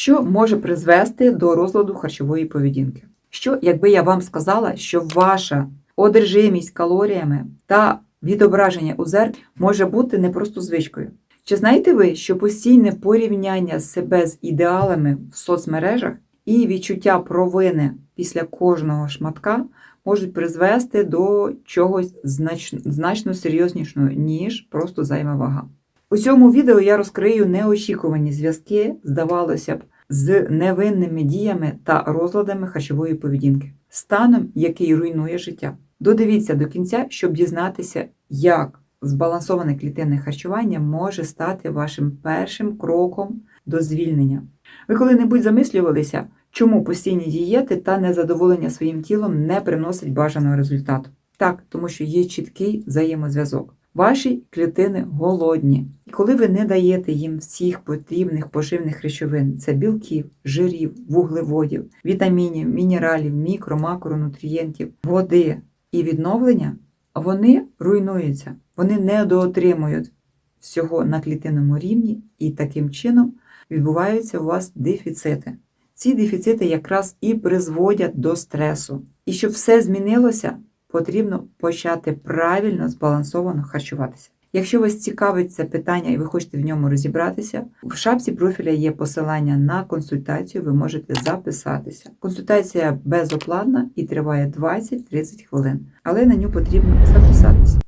що може призвести до розладу харчової поведінки. Що, якби я вам сказала, що ваша одержимість калоріями та відображення у зеркалі може бути не просто звичкою? Чи знаєте ви, що постійне порівняння себе з ідеалами в соцмережах і відчуття провини після кожного шматка можуть призвести до чогось значно, серйознішого, ніж просто зайва вага? У цьому відео я розкрию неочікувані зв'язки, здавалося б, з невинними діями та розладами харчової поведінки, станом, який руйнує життя. Додивіться до кінця, щоб дізнатися, як збалансоване клітинне харчування може стати вашим першим кроком до звільнення. Ви коли-небудь замислювалися, чому постійні дієти та незадоволення своїм тілом не приносять бажаного результату? Так, тому що є чіткий взаємозв'язок. Ваші клітини голодні. І коли ви не даєте їм всіх потрібних поживних речовин, це білків, жирів, вуглеводів, вітамінів, мінералів, мікро, макронутрієнтів, води і відновлення, вони руйнуються, вони недоотримують всього на клітинному рівні, і таким чином відбуваються у вас дефіцити. Ці дефіцити якраз і призводять до стресу. І щоб все змінилося, потрібно почати правильно збалансовано харчуватися. Якщо вас цікавить це питання і ви хочете в ньому розібратися, в шапці профіля є посилання на консультацію, ви можете записатися. Консультація безоплатна і триває 20-30 хвилин, але на нього потрібно записатися.